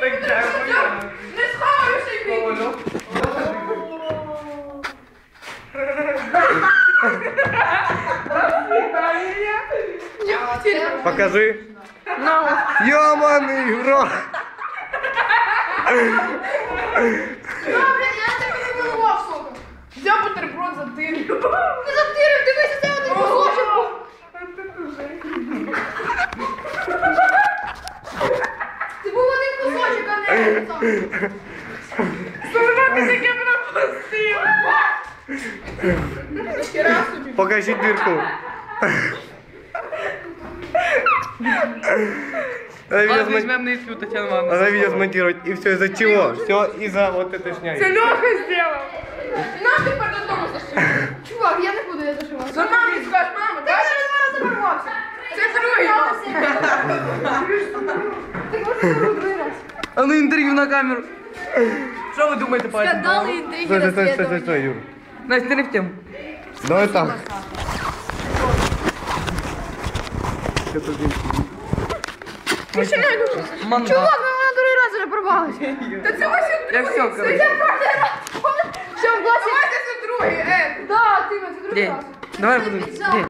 Так чаю поїмо. Не сховаєшся й бій. Поволю. Покажи. Йоманий гро. Добре, я тебе не милував, сука. Взяв бутерброд за тирю. дырку. Надо видео, Ладно, смон- візьмемо на ісю, Тетяна Івановна. надо видео смонтировать. И все из-за чего? Все из-за вот этой Це шняги. Льоха зробив. На тепер додому зашив. Чувак, я не буду, я зашивав. За мамі скажеш, мама, Ти так? вже два рази порвався. Це другий раз. Ти можеш другий раз. А ну інтерв'ю на камеру. Що ви думаєте, пані? Скандали, інтриги, Стой, стой, стой, стой, стой, розслідування. стой, Юр. Настя, ти не в тему. Давай так. Манда. Чувак, ми на другий раз вже порвалися. Та це ось і Я все, короче. Що в класі? Давайте це другий, е. Да, ти це другий День. раз. Давай буду. День.